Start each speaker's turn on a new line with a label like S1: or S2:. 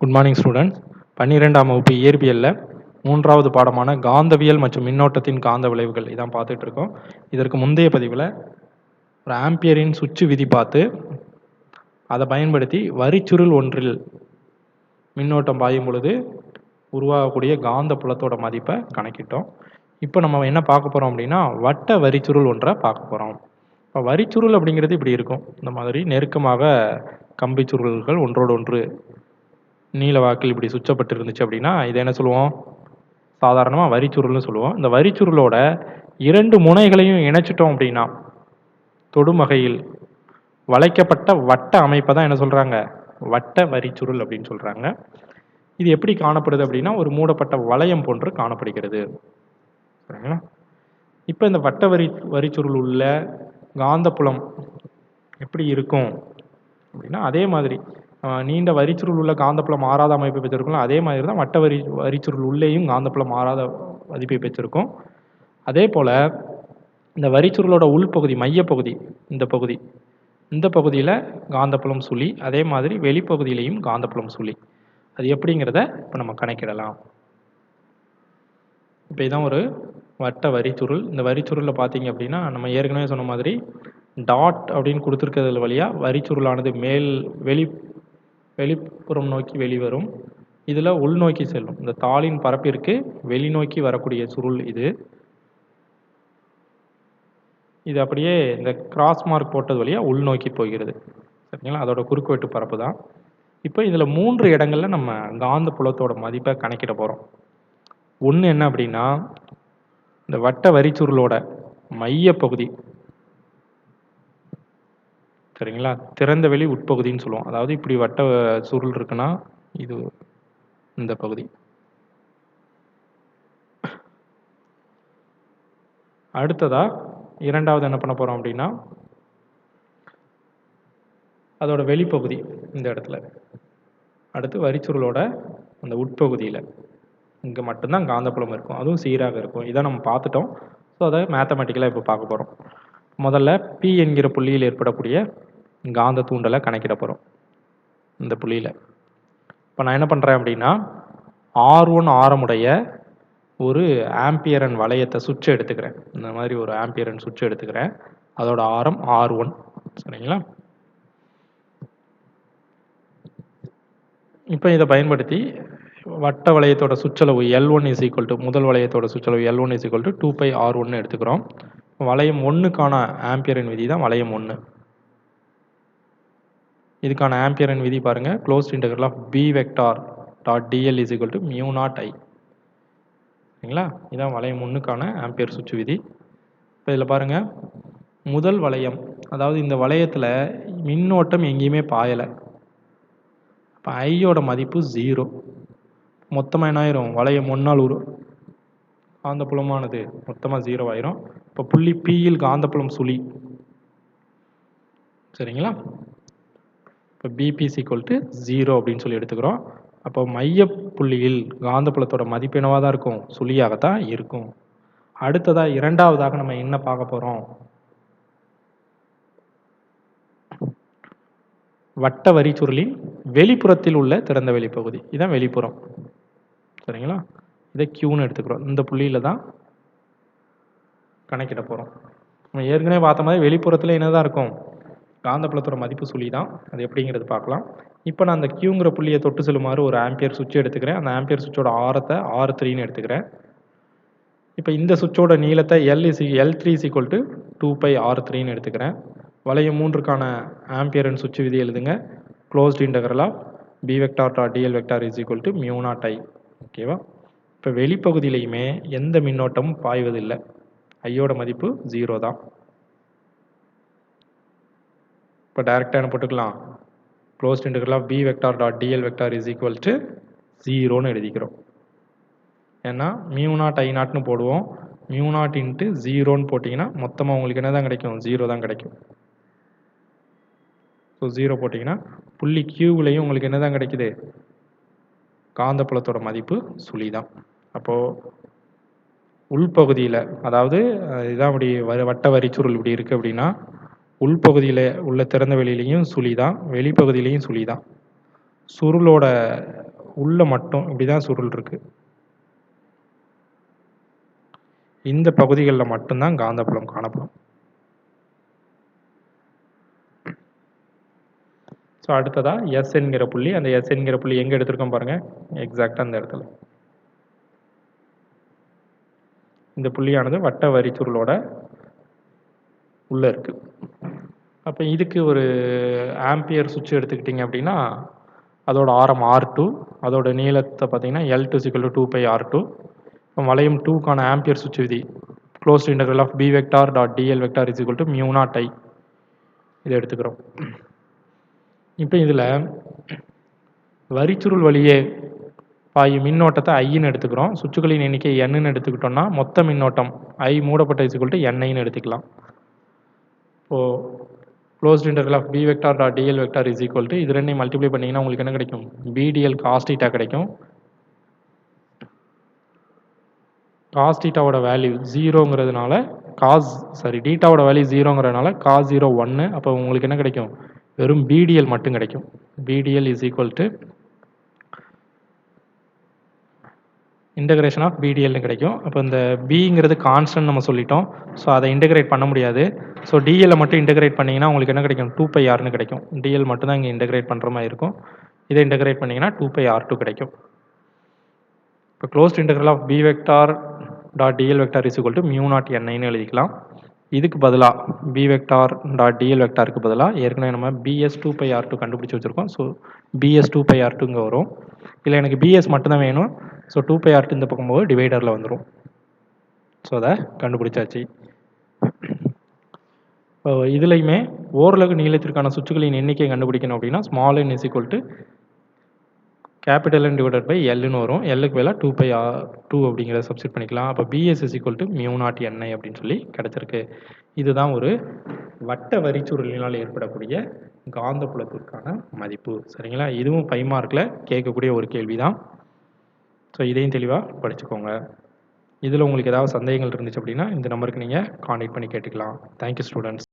S1: Good morning students பன்னிரெண்டாம் வகுப்பு இயற்பியலில் மூன்றாவது பாடமான காந்தவியல் மற்றும் மின்னோட்டத்தின் காந்த விளைவுகள். இதான் பார்த்துட்டு இருக்கோம். இதற்கு முந்தைய பதிவில் ஒரு ஆம்பியரின் சுவிட்சு விதி பார்த்து அதை பயன்படுத்தி வரிச்சுருள் ஒன்றில் மின்னோட்டம் பாயும் பொழுது உருவாகக்கூடிய காந்த புலத்தோட மதிப்பை கணக்கிட்டோம். இப்போ நம்ம என்ன பார்க்க போகிறோம் அப்படின்னா வட்ட வரிச்சுருள் ஒன்றை பார்க்க போகிறோம் இப்போ வரிச்சுருள் அப்படிங்கிறது இப்படி இருக்கும். இந்த மாதிரி நெருக்கமாக கம்பி சுருள்கள் ஒன்றோடு ஒன்று நீல வாக்கில் இப்படி சுச்சப்பட்டு இருந்துச்சு அப்படின்னா இதை என்ன சொல்லுவோம்? சாதாரணமாக வரிச்சுருள்னு சொல்லுவோம். இந்த வரிச்சுருளோட இரண்டு முனைகளையும் இணைச்சிட்டோம் அப்படின்னா தொடுமகையில் வளைக்கப்பட்ட வட்ட அமைப்பை தான் என்ன சொல்கிறாங்க வட்ட வரிச்சுருள் அப்படின்னு சொல்கிறாங்க இது எப்படி காணப்படுது அப்படின்னா ஒரு மூடப்பட்ட வளையம் போன்று காணப்படுகிறது. சரிங்களா? இப்போ இந்த வட்ட வரி வரிச்சுருள் உள்ள காந்தப்புலம் எப்படி இருக்கும் அப்படின்னா அதே மாதிரி நீண்ட வரிச்சுருள் உள்ள காந்தப்புலம் மாறாத அமைப்பை பெற்றிருக்கும். அதே மாதிரி தான் வட்ட வரி வரிச்சுருள் உள்ளேயும் காந்தப்புலம் மாறாத மதிப்பை பெற்றிருக்கும். அதே போல் இந்த வரிச்சுருளோட உள்பகுதி மையப்பகுதி இந்த பகுதி இந்த பகுதியில் காந்தப்புலம் சுழி அதே மாதிரி வெளிப்பகுதியிலையும் காந்தப்புலம் சுழி. அது எப்படிங்கிறத இப்போ நம்ம கணக்கிடலாம். இப்போ இதான் ஒரு வட்ட வரிச்சுருள். இந்த வரிச்சுருளில் பார்த்தீங்க அப்படின்னா நம்ம ஏற்கனவே சொன்ன மாதிரி டாட் அப்படின்னு கொடுத்துருக்கிறது வழியாக வரிச்சுருளானது மேல் வெளி வெளிப்புறம் நோக்கி வெளிவரும். இதில் உள்நோக்கி செல்லும். இந்த தாளின் பரப்பிற்கு வெளிநோக்கி வரக்கூடிய சுருள் இது. இது அப்படியே இந்த கிராஸ் மார்க் போட்டது வழியாக உள்நோக்கி போகிறது. சரிங்களா? அதோட குறுக்குவெட்டு பரப்பு தான். இப்போ இதில் மூன்று இடங்களில் நம்ம காந்த புலத்தோட மதிப்பை கணக்கிட போகிறோம் ஒன்று என்ன அப்படின்னா இந்த வட்ட வரிச்சுருளோட மையப்பகுதி சரிங்களா? திறந்த வெளி உட்பகுதின்னு சொல்லுவோம். அதாவது இப்படி வட்ட சுருள் இருக்குன்னா இது இந்த பகுதி. அடுத்ததா இரண்டாவது என்ன பண்ண போறோம் அப்படின்னா அதோட வெளிப்பகுதி இந்த இடத்துல. அடுத்து வரிச்சுருளோட அந்த உட்பகுதியில். இங்கே மட்டும்தான் காந்தப்புலம் இருக்கும். அதுவும் சீராக இருக்கும். இதை நம்ம பார்த்துட்டோம். ஸோ அதை மேத்தமெட்டிக்கலாக இப்போ பார்க்க போகிறோம் முதல்ல பி என்கிற புள்ளியில் ஏற்படக்கூடிய காந்த தூண்டலை கணக்கிட போகிறோம் இந்த புள்ளியில். இப்போ நான் என்ன பண்ணுறேன் அப்படின்னா ஆர் ஒன் ஆரமுடைய ஒரு ஆம்பியரன் வளையத்தை சுவிட்ச் எடுத்துக்கிறேன். இந்த மாதிரி ஒரு ஆம்பியரன் சுவிட்ச் எடுத்துக்கிறேன். அதோட ஆரம் ஆர் ஒன் சரிங்களா? இப்போ இதை பயன்படுத்தி வட்ட வளையத்தோட சுற்றளவு L one is equal to முதல் வளையத்தோட சுற்றளவு L one is equal to two pi R ஒன்னு எடுத்துக்கிறோம். வளையம் ஒன்றுக்கான ஆம்பியரின் விதி தான் வளையம் ஒன்று இதுக்கான ஆம்பியரின் விதி பாருங்க. Closed integral of B vector dot dl is equal to mu naught I சரிங்களா? இதான் வளையம் ஒன்றுக்கான ஆம்பியர் சுற்று விதி. இப்போ இதில் பாருங்கள் முதல் வளையம் அதாவது இந்த வளையத்தில் மின்னோட்டம் எங்கேயுமே பாயலை. இப்போ ஐயோட மதிப்பு ஜீரோ மொத்தமாக என்ன ஆயிரும்? வளையம் ஒன்றால் உரு. காந்தப்புலமானது மொத்தமாக ஜீரோ ஆயிரும். இப்போ புள்ளி பியில் காந்தப்புலம் சுழி. சரிங்களா? இப்போ பிபிஸ் ஈக்குவல் டு ஜீரோ அப்படின்னு சொல்லி எடுத்துக்கிறோம். அப்போ மைய புள்ளியில் காந்தப்புலத்தோட மதிப்பு என்னவாக தான் இருக்கும்? சுழியாகத்தான் இருக்கும். அடுத்ததாக இரண்டாவதாக நம்ம என்ன பார்க்க போகிறோம் வட்ட வரி சுருளின் வெளிப்புறத்தில் உள்ள திறந்த வெளிப்பகுதி. இதுதான் வெளிப்புறம். சரிங்களா? இதை கியூன்னு எடுத்துக்கிறோம். இந்த புள்ளியில் தான் கணக்கிட போகிறோம் நம்ம ஏற்கனவே பார்த்த மாதிரி வெளிப்புறத்தில் என்னதான் இருக்கும்? காந்தப்புலத்தோட மதிப்பு சொல்லி தான் அது எப்படிங்கிறது பார்க்கலாம். இப்போ நான் அந்த கியூங்கிற புள்ளியை தொட்டு செல்லுமாறு ஒரு ஆம்பியர் சுவிட்ச் எடுத்துக்கிறேன். அந்த ஆம்பியர் சுவிட்சோட ஆரத்தை ஆறு த்ரீன்னு எடுத்துக்கிறேன். இப்போ இந்த சுவிட்சோட நீளத்தை L is L three equal to two pi R த்ரீன்னு எடுத்துக்கிறேன். வளையம் மூன்றுக்கான ஆம்பியரன் சுவிட்ச் விதி எழுதுங்க. Closed integral of B vector dot dl vector is equal to mu naught I ஓகேவா இப்போ வெளிப்பகுதியிலையுமே எந்த மின்னோட்டமும் பாய்வதில்லை. ஐயோட மதிப்பு ஜீரோ தான். இப்போ டைரெக்டாக என்ன போட்டுக்கலாம். Close integral B vector dot dl vector is equal to ஜீரோன்னு எழுதிக்கிறோம். ஏன்னா மியூ நாட் ஐ நாட்னு போடுவோம். மியூ நாட் இன்ட்டு ஜீரோன்னு போட்டிங்கன்னா மொத்தமாக உங்களுக்கு என்ன தான் கிடைக்கும்? ஜீரோ தான் கிடைக்கும். ஸோ ஜீரோ போட்டிங்கன்னா புள்ளி கியூவிலையும் உங்களுக்கு என்ன தான் கிடைக்குது? காந்தப்புலத்தோட மதிப்பு சுழி தான் அப்போது உள்பகுதியில் அதாவது இதான் அப்படி வ வட்ட வரிச்சுருள் இப்படி இருக்குது அப்படின்னா உள்பகுதியில் உள்ள திறந்த வெளியிலையும் சுழி தான் வெளிப்பகுதியிலையும் சுழி தான் சுருளோட உள்ள மட்டும் இப்படி தான் சுருள் இருக்குது இந்த பகுதிகளில் மட்டும்தான் காந்தப்புலம் காணப்படும். ஸோ அடுத்ததாக எஸ் என்கிற புள்ளி. அந்த எஸ் என்கிற புள்ளி எங்கே எடுத்திருக்கோம் பாருங்கள் எக்ஸாக்டாக அந்த இடத்துல. இந்த புள்ளியானது வட்ட வரிச்சுருளோட சுருளோட இருக்குது அப்போ இதுக்கு ஒரு ஆம்பியர் சுவிட்ச் எடுத்துக்கிட்டிங்க அப்படின்னா அதோட ஆரம் ஆர் டூ அதோட நீளத்தை பார்த்தீங்கன்னா எல் டூ சிக்கல் டூ பை ஆர் டூ இப்போ வளையம் டூக்கான ஆம்பியர் சுவிட்ச் விதி close interval of B vector dot dl vector is equal to mu naught I இதை எடுத்துக்கிறோம். இப்போ இதில் வரிச்சுருள் வழியே பாயும் மின்னோட்டத்தை ஐன்னு எடுத்துக்கிறோம். சுற்றுகளின் எண்ணிக்கை என்னன்னு எடுத்துக்கிட்டோம்னா மொத்த மின்னோட்டம் ஐ மூடப்பட்ட இஸ் டு என்ஐன்னு எடுத்துக்கலாம். இப்போது closed interval of B vector dot DL vector is equal to இது ரெண்டையும் மல்டிப்ளை பண்ணிங்கன்னா உங்களுக்கு என்ன கிடைக்கும்? பிடிஎல் காஸ்டீட்டா கிடைக்கும். காஸ் டீட்டாவோட வேல்யூ ஜீரோங்கிறதுனால காஸ் சாரி டீட்டாவோட வேல்யூ ஜீரோங்கிறதுனால காஸ் ஜீரோ ஒன்று அப்போ உங்களுக்கு என்ன கிடைக்கும்? வெறும் பிடிஎல் மட்டும் கிடைக்கும். B dl is equal to integration of பிடிஎல்னு கிடைக்கும். அப்போ இந்த பிங்கிறது கான்ஸ்டன்ட் நம்ம சொல்லிட்டோம். ஸோ அதை இன்டகிரேட் பண்ண முடியாது. ஸோ டிஎல்லை மட்டும் இன்டகிரேட் பண்ணிங்கன்னா உங்களுக்கு என்ன கிடைக்கும்? டூ பை ஆர்னு கிடைக்கும். டிஎல் மட்டும் தான் இங்கே இன்டகிரேட் பண்ணுற மாதிரி இருக்கும். இதை இன்டகிரேட் பண்ணிங்கன்னா டூ பை ஆர் டூ கிடைக்கும். இப்போ closed integral of B vector dot dl vector is equal to mu naught என்ஐன்னு எழுதிக்கலாம். இதுக்கு பதிலாக பி வெக்டார் டாட் டிஎல் வெக்டாருக்கு பதிலாக ஏற்கனவே நம்ம BS two pi R two கண்டுபிடிச்சி வச்சுருக்கோம். So BS two pi R டூங்க வரும். இல்லை எனக்கு பிஎஸ் மட்டும்தான் வேணும். ஸோ டூ பை ஆர்ட் இந்த பக்கம் போது டிவைடரில் வந்துடும் ஸோ அதை கண்டுபிடிச்சாச்சு. இப்போ இதுலையுமே ஓரளவுக்கு நீளத்திற்கான சுற்றுகளின் எண்ணிக்கை கண்டுபிடிக்கணும் அப்படின்னா small N is equal to capital N divided by எல்லுன்னு வரும். எல்லுக்கு வேலை டூ பை டூ அப்படிங்கிறத சப்ஸ்டிட் பண்ணிக்கலாம். அப்போ BS is equal to mu naught N I அப்படின்னு சொல்லி கிடச்சிருக்கு. இதுதான் ஒரு வட்ட வரிச்சுருளினால் ஏற்படக்கூடிய காந்த புலத்திற்கான மதிப்பு. சரிங்களா? இதுவும் ஃபைவ் மார்க்கில் கேட்கக்கூடிய ஒரு கேள்வி தான் ஸோ இதையும் தெளிவாக படிச்சுக்கோங்க. இதில் உங்களுக்கு ஏதாவது சந்தேகங்கள் இருந்துச்சு அப்படின்னா இந்த நம்பருக்கு நீங்கள் காண்டாக்ட் பண்ணி கேட்டுக்கலாம். Thank you students